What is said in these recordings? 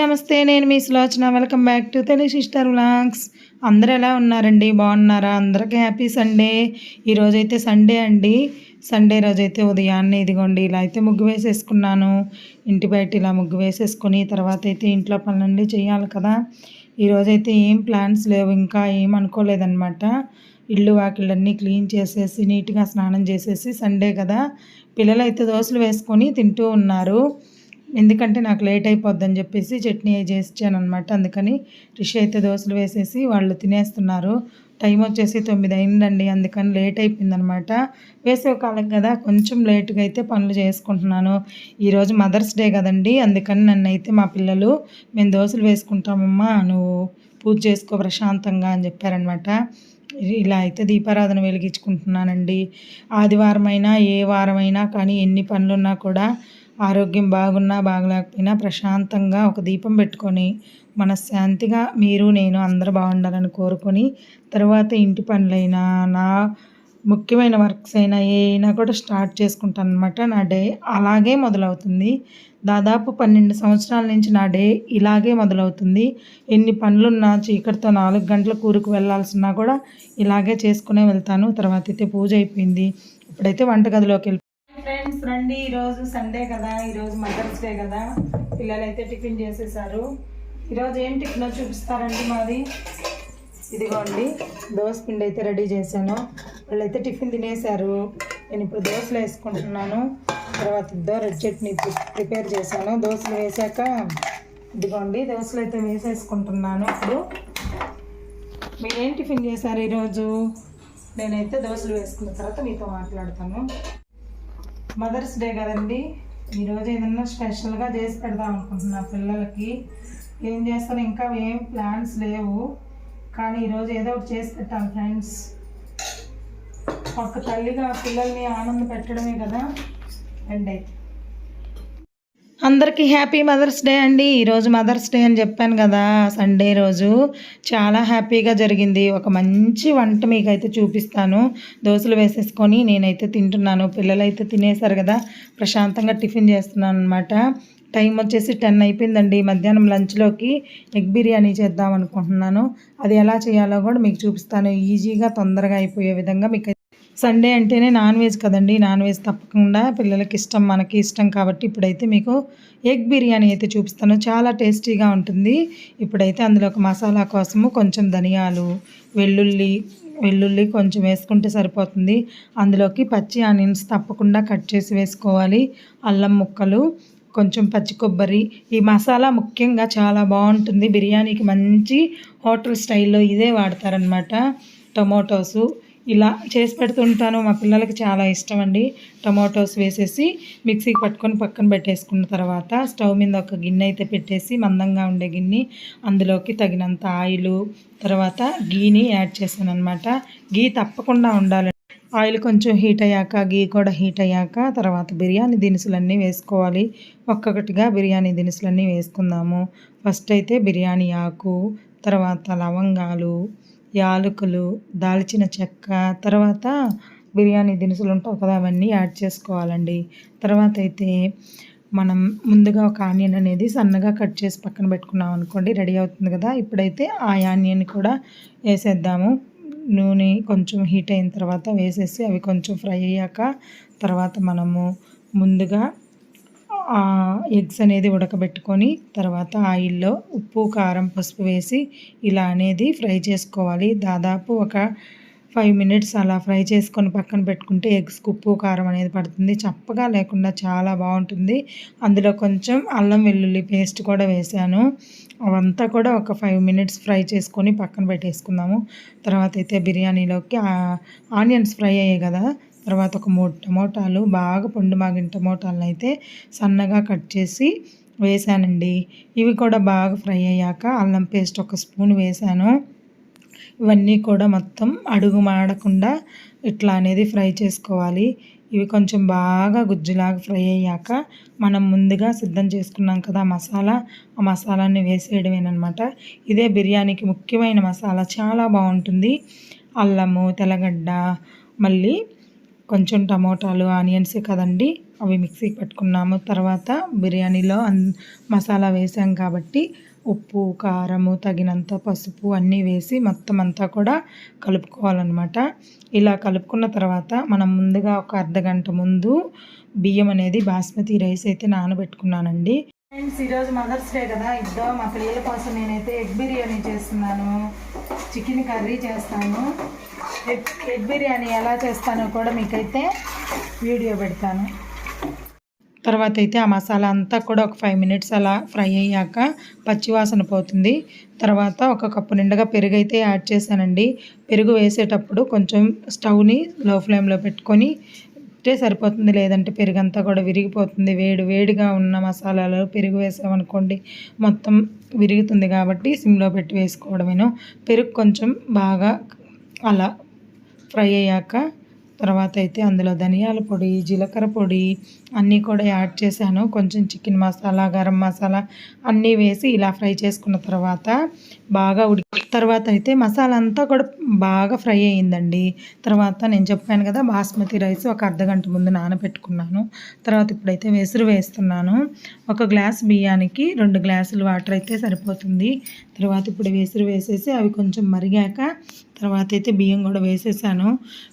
నమస్తే నేను మీ Sulochana. Welcome back to Telugu sister vlogs అందరూ ఎలా ఉన్నారండి? బాగున్నారా? అందరికీ హ్యాపీ సండే ఈరోజైతే సండే అండి. సండే రోజు అయితే ఉదయాన్నే ఇదిగోండి ఇలా అయితే ముగ్గు వేసేసుకున్నాను. ఇంటి బయట ఇలా ముగ్గు వేసేసుకుని తర్వాత అయితే ఇంట్లో పనులన్నీ చేయాలి కదా. ఈరోజైతే ఏం ప్లాన్స్ లేవు ఇంకా ఏం అనుకోలేదన్నమాట. ఇల్లు వాకిళ్ళన్నీ క్లీన్ చేసేసి నీట్గా స్నానం చేసేసి సండే కదా. పిల్లలు అయితే దోశలు వేసుకొని తింటూ ఉన్నారు. ఎందుకంటే నాకు లేట్ అయిపోద్దని చెప్పేసి చట్నీ చేసాను అనమాట అందుకని రిషి అయితే దోశలు వేసేసి వాళ్ళు తినేస్తున్నారు. టైం వచ్చేసి తొమ్మిది అయిందండి. అందుకని లేట్ అయిపోయిందనమాట వేసవి కాలం కదా కొంచెం లేటుగా అయితే పనులు చేసుకుంటున్నాను. ఈరోజు మదర్స్ డే కదండి అందుకని నన్ను అయితే మా పిల్లలు మేము దోశలు వేసుకుంటామమ్మా నువ్వు పూజ చేసుకో ప్రశాంతంగా అని చెప్పారనమాట ఇలా అయితే దీపారాధన వెలిగించుకుంటున్నానండి. ఆదివారమైనా ఏ వారమైనా కానీ ఎన్ని పనులున్నా కూడా ఆరోగ్యం బాగున్నా బాగలేకపోయినా ప్రశాంతంగా ఒక దీపం పెట్టుకొని మనశ్శాంతిగా మీరు నేను అందరూ బాగుండాలని కోరుకొని తర్వాత ఇంటి పనులైనా నా ముఖ్యమైన వర్క్స్ అయినా అయినా కూడా స్టార్ట్ చేసుకుంటాను అనమాట నా డే. అలాగే మొదలవుతుంది. దాదాపు పన్నెండు సంవత్సరాల నుంచి నా డే ఇలాగే మొదలవుతుంది. ఎన్ని పనులున్నా చీకటితో నాలుగు గంటల కూరకు వెళ్ళాల్సినా కూడా ఇలాగే చేసుకునే వెళ్తాను. తర్వాత అయితే పూజ అయిపోయింది. ఇప్పుడైతే వంటగదిలోకి వెళ్ళి ఫ్రెండ్స్ రండి. ఈరోజు సండే కదా. ఈరోజు మదర్స్ డే కదా. పిల్లలు అయితే టిఫిన్ చేసేసారు. ఈరోజు ఏం టిఫిన్ చూపిస్తారండి మాది? ఇదిగోండి. దోశ పిండి అయితే రెడీ చేశాను. వాళ్ళైతే టిఫిన్ తినేశారు. నేను ఇప్పుడు దోశలు వేసుకుంటున్నాను. తర్వాత ఇద్దో రెడ్ చట్నీ ప్రిపేర్ చేశాను. దోశలు వేసాక ఇదిగోండి దోశలు అయితే వేసేసుకుంటున్నాను ఇప్పుడు. మీరేం టిఫిన్ చేశారు ఈరోజు నేనైతే దోశలు వేసుకున్న తర్వాత మీతో మాట్లాడతాను. మదర్స్ డే కదండి. ఈరోజు ఏదన్నా స్పెషల్గా చేసి పెడదాం అనుకుంటున్నా పిల్లలకి. ఏం చేస్తాను? ఇంకా ఏం ప్లాన్స్ లేవు. కానీ ఈరోజు ఏదో ఒకటి చేసి పెట్టాం ఫ్రెండ్స్. ఒక తల్లిగా పిల్లల్ని ఆనంద పెట్టడమే కదా. అండ్ అయితే అందరికీ హ్యాపీ మదర్స్ డే అండి. ఈరోజు మదర్స్ డే అని చెప్పాను కదా సండే రోజు. చాలా హ్యాపీగా జరిగింది. ఒక మంచి వంట మీకైతే చూపిస్తాను. దోశలు వేసేసుకొని నేనైతే తింటున్నాను. పిల్లలైతే తినేశారు కదా ప్రశాంతంగా టిఫిన్ చేస్తున్నాను అనమాట టైం వచ్చేసి టెన్ అయిపోయిందండి. మధ్యాహ్నం లంచ్లోకి ఎగ్ బిర్యానీ చేద్దాం అనుకుంటున్నాను. అది ఎలా చేయాలో కూడా మీకు చూపిస్తాను. ఈజీగా తొందరగా అయిపోయే విధంగా మీకు సండే అంటేనే నాన్ వెజ్ కదండి. నాన్ వెజ్ తప్పకుండా పిల్లలకి ఇష్టం మనకి ఇష్టం కాబట్టి ఇప్పుడైతే మీకు ఎగ్ బిర్యానీ అయితే చూపిస్తాను. చాలా టేస్టీగా ఉంటుంది. ఇప్పుడైతే అందులో ఒక మసాలా కోసము కొంచెం ధనియాలు వెల్లుల్లి వెల్లుల్లి కొంచెం వేసుకుంటే సరిపోతుంది. అందులోకి పచ్చి ఆనియన్స్ తప్పకుండా కట్ చేసి వేసుకోవాలి. అల్లం ముక్కలు కొంచెం పచ్చి కొబ్బరి. ఈ మసాలా ముఖ్యంగా చాలా బాగుంటుంది. బిర్యానీకి మంచి హోటల్ స్టైల్లో ఇదే వాడతారనమాట టొమాటోసు ఇలా చేసి పెడుతుంటాను. మా పిల్లలకి చాలా ఇష్టం అండి. టమాటోస్ వేసేసి మిక్సీకి పట్టుకొని పక్కన పెట్టేసుకున్న తర్వాత స్టవ్ మీద ఒక గిన్నె అయితే పెట్టేసి మందంగా ఉండే గిన్నె అందులోకి తగినంత ఆయిల్ తర్వాత గీని యాడ్ చేశాను అనమాట గీ తప్పకుండా ఉండాలి ఆయిల్ కొంచెం హీట్ అయ్యాక గీ కూడా హీట్ అయ్యాక తర్వాత బిర్యానీ దినుసులన్నీ వేసుకోవాలి. ఒక్కొక్కటిగా బిర్యానీ దినుసులన్నీ వేసుకుందాము. ఫస్ట్ అయితే బిర్యానీ ఆకు తర్వాత లవంగాలు యాలకులు దాల్చిన చెక్క తర్వాత బిర్యానీ దినుసులు ఉంటావు కదా అవన్నీ యాడ్ చేసుకోవాలండి. తర్వాత అయితే మనం ముందుగా ఒక ఆనియన్ అనేది సన్నగా కట్ చేసి పక్కన పెట్టుకున్నాం అనుకోండి రెడీ అవుతుంది కదా. ఇప్పుడైతే ఆ ఆనియన్ కూడా వేసేద్దాము. నూనె కొంచెం హీట్ అయిన తర్వాత వేసేసి అవి కొంచెం ఫ్రై అయ్యాక తర్వాత మనము ముందుగా ఎగ్స్ అనేది ఉడకబెట్టుకొని తర్వాత ఆయిల్లో ఉప్పు కారం పసుపు వేసి ఇలా అనేది ఫ్రై చేసుకోవాలి. దాదాపు ఒక ఫైవ్ మినిట్స్ అలా ఫ్రై చేసుకొని పక్కన పెట్టుకుంటే ఎగ్స్ ఉప్పు కారం అనేది పడుతుంది. చప్పగా లేకుండా చాలా బాగుంటుంది. అందులో కొంచెం అల్లం వెల్లుల్లి పేస్ట్ కూడా వేసాను. అవంతా కూడా ఒక ఫైవ్ మినిట్స్ ఫ్రై చేసుకొని పక్కన పెట్టేసుకుందాము. తర్వాత అయితే బిర్యానీలోకి ఆనియన్స్ ఫ్రై అయ్యాయి కదా తర్వాత ఒక మూడు టమోటాలు బాగా పండు మాగిన టమోటాలను అయితే సన్నగా కట్ చేసి వేసానండి. ఇవి కూడా బాగా ఫ్రై అయ్యాక అల్లం పేస్ట్ ఒక స్పూన్ వేసాను. ఇవన్నీ కూడా మొత్తం అడుగు మాడకుండా ఇట్లా అనేది ఫ్రై చేసుకోవాలి. ఇవి కొంచెం బాగా గుజ్జులాగా ఫ్రై అయ్యాక మనం ముందుగా సిద్ధం చేసుకున్నాం కదా మసాలా ఆ మసాలాని వేసేయడమేనమాట. ఇదే బిర్యానీకి ముఖ్యమైన మసాలా చాలా బాగుంటుంది. అల్లము తెల్లగడ్డ మళ్ళీ కొంచెం టమోటాలు ఆనియన్స్ కదండి అవి మిక్సీకి పెట్టుకున్నాము. తర్వాత బిర్యానీలో అన్ మసాలా వేసాం కాబట్టి ఉప్పు కారము తగినంత పసుపు అన్నీ వేసి మొత్తం అంతా కూడా కలుపుకోవాలన్నమాట. ఇలా కలుపుకున్న తర్వాత మనం ముందుగా ఒక అర్ధ గంట ముందు బియ్యం అనేది బాస్మతి రైస్ అయితే నానబెట్టుకున్నానండి. ఫ్రెండ్స్ ఈరోజు మదర్స్ డే కదా. ఇద్దో మా పిల్లల కోసం నేనైతే ఎగ్ బిర్యానీ చేస్తున్నాను. చికెన్ కర్రీ చేస్తాను. ఎగ్ ఎగ్ బిర్యానీ ఎలా చేస్తానో కూడా మీకైతే వీడియో పెడతాను. తర్వాత అయితే ఆ మసాలా అంతా కూడా ఒక ఫైవ్ మినిట్స్ అలా ఫ్రై అయ్యాక పచ్చివాసన పోతుంది. తర్వాత ఒక కప్పు నిండగా పెరుగు అయితే యాడ్ చేశానండి. పెరుగు వేసేటప్పుడు కొంచెం స్టవ్ని లో ఫ్లేమ్లో పెట్టుకొని ఇట్టే సరిపోతుంది. లేదంటే పెరుగు అంతా కూడా విరిగిపోతుంది. వేడి వేడిగా ఉన్న మసాలాలు పెరుగు వేసామనుకోండి మొత్తం విరుగుతుంది కాబట్టి సిమ్లో పెట్టి వేసుకోవడమేను. పెరుగు కొంచెం బాగా అలా ఫ్రై అయ్యాక తర్వాత అయితే అందులో ధనియాల పొడి జీలకర్ర పొడి అన్నీ కూడా యాడ్ చేశాను. కొంచెం చికెన్ మసాలా గరం మసాలా అన్నీ వేసి ఇలా ఫ్రై చేసుకున్న తర్వాత బాగా ఉడికి తర్వాత అయితే మసాలా అంతా కూడా బాగా ఫ్రై అయ్యిందండి తర్వాత నేను చెప్పాను కదా బాస్మతి రైస్ ఒక అర్ధగంట ముందు నానబెట్టుకున్నాను. తర్వాత ఇప్పుడైతే వెసురు వేస్తున్నాను. ఒక గ్లాస్ బియ్యానికి రెండు గ్లాసులు వాటర్ అయితే సరిపోతుంది. తర్వాత ఇప్పుడు వెసురు వేసేసి అవి కొంచెం మరిగాక తర్వాత అయితే బియ్యం కూడా వేసేసాను.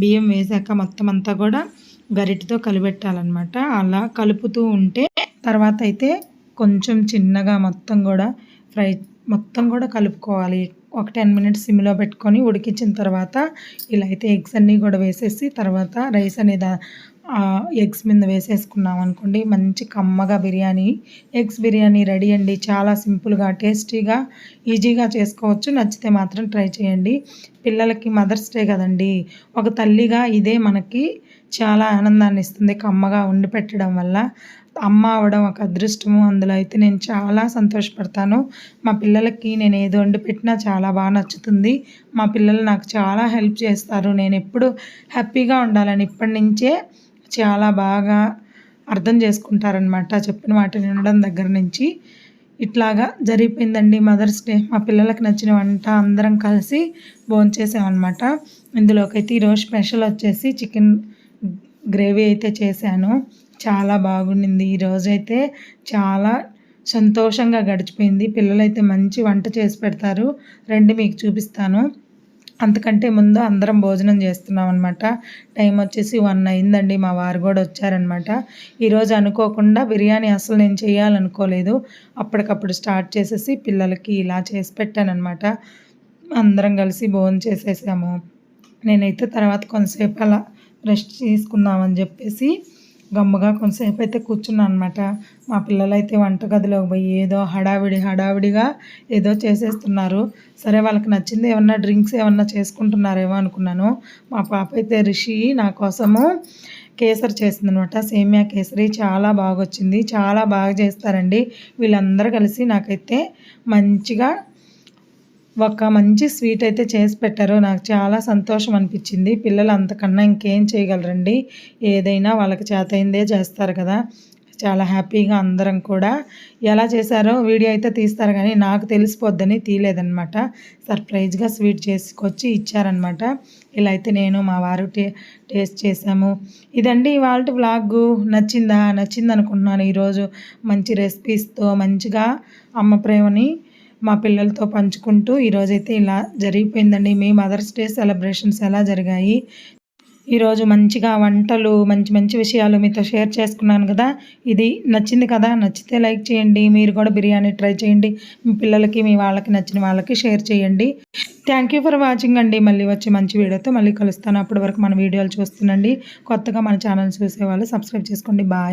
బియ్యం వేసాక మొత్తం అంతా కూడా గరిటతో కలిపెట్టాలన్నమాట అలా కలుపుతూ ఉంటే తర్వాత అయితే కొంచెం చిన్నగా మొత్తం కూడా ఫ్రై మొత్తం కూడా కలుపుకోవాలి. ఒక టెన్ మినిట్స్ సిమ్లో పెట్టుకొని ఉడికించిన తర్వాత ఇలా అయితే ఎగ్స్ అన్నీ కూడా వేసేసి తర్వాత రైస్ అనేది ఎగ్స్ మీద వేసేసుకున్నాం అనుకోండి. మంచి కమ్మగా బిర్యానీ ఎగ్స్ బిర్యానీ రెడీ అండి. చాలా సింపుల్గా టేస్టీగా ఈజీగా చేసుకోవచ్చు. నచ్చితే మాత్రం ట్రై చేయండి. పిల్లలకి మదర్స్ డే కదండి. ఒక తల్లిగా ఇదే మనకి చాలా ఆనందాన్ని ఇస్తుంది కమ్మగా వండి పెట్టడం వల్ల. అమ్మ అవడం ఒక అదృష్టము. అందులో అయితే నేను చాలా సంతోషపడతాను. మా పిల్లలకి నేను ఏది వండి పెట్టినా చాలా బాగా నచ్చుతుంది. మా పిల్లలు నాకు చాలా హెల్ప్ చేస్తారు. నేను ఎప్పుడు హ్యాపీగా ఉండాలని ఇప్పటి నుంచే చాలా బాగా అర్థం చేసుకుంటారనమాట చెప్పిన వాటిని ఉండడం దగ్గర నుంచి. ఇట్లాగా జరిగిపోయిందండి మదర్స్ డే. మా పిల్లలకు నచ్చిన వంట అందరం కలిసి భోంచేసామన్నమాట. ఇందులోకైతే ఈరోజు స్పెషల్ వచ్చేసి చికెన్ గ్రేవీ అయితే చేశాను. చాలా బాగుండింది. ఈరోజైతే చాలా సంతోషంగా గడిచిపోయింది. పిల్లలైతే మంచి వంట చేసి పెడతారు. రండి మీకు చూపిస్తాను. అంతకంటే ముందు అందరం భోజనం చేస్తున్నాం అనమాట టైం వచ్చేసి వన్ అయిందండి. మా వారు కూడా వచ్చారనమాట ఈరోజు అనుకోకుండా బిర్యానీ అసలు నేను చేయాలనుకోలేదు. అప్పటికప్పుడు స్టార్ట్ చేసేసి పిల్లలకి ఇలా చేసి పెట్టానమాట అందరం కలిసి భోజనం చేసేసాము. నేనైతే తర్వాత కొంతసేపు అలా రెస్ట్ తీసుకుందామని చెప్పేసి గమ్ముగా కొంతసేపు అయితే కూర్చున్నాను అనమాట మా పిల్లలు అయితే వంటగదిలోకి పోయి ఏదో హడావిడి హడావిడిగా ఏదో చేసేస్తున్నారు. సరే వాళ్ళకి నచ్చింది ఏమన్నా డ్రింక్స్ ఏమన్నా చేసుకుంటున్నారేమో అనుకున్నాను. మా పాప అయితే రిషి నా కోసము కేసరి చేసిందనమాట సేమియా కేసరి చాలా బాగా వచ్చింది చాలా బాగా చేస్తారండి. వీళ్ళందరూ కలిసి నాకైతే మంచిగా ఒక మంచి స్వీట్ అయితే చేసి పెట్టారు నాకు చాలా సంతోషం అనిపించింది. పిల్లలు అంతకన్నా ఇంకేం చేయగలరండి? ఏదైనా వాళ్ళకి చేతయిందే చేస్తారు కదా. చాలా హ్యాపీగా అందరం కూడా ఎలా చేశారో వీడియో అయితే తీస్తారు కానీ నాకు తెలిసిపోద్దని తీయలేదనమాట సర్ప్రైజ్గా స్వీట్ చేసుకొచ్చి ఇచ్చారనమాట ఇలా అయితే నేను మా వారు టే టేస్ట్ చేసాము ఇదండి ఇవాళ వ్లాగ్. నచ్చిందా? నచ్చింది అనుకుంటున్నాను ఈరోజు మంచి రెసిపీస్తో మంచిగా అమ్మ ప్రేమని మా పిల్లలతో పంచుకుంటూ ఈరోజైతే ఇలా జరిగిపోయిందండి. మీ మదర్స్ డే సెలబ్రేషన్స్ ఎలా జరిగాయి? ఈరోజు మంచిగా వంటలు మంచి మంచి విషయాలు మీతో షేర్ చేసుకున్నాను కదా. ఇది నచ్చింది కదా? నచ్చితే లైక్ చేయండి. మీరు కూడా బిర్యానీ ట్రై చేయండి. మీ పిల్లలకి మీ వాళ్ళకి నచ్చిన వాళ్ళకి షేర్ చేయండి. థ్యాంక్ యూ ఫర్ వాచింగ్ అండి. మళ్ళీ వచ్చి మంచి వీడియోతో మళ్ళీ కలుస్తాను. అప్పటి వరకు మన వీడియోలు చూస్తుండండి. కొత్తగా మన ఛానల్ చూసే వాళ్ళు సబ్స్క్రైబ్ చేసుకోండి. బాయ్.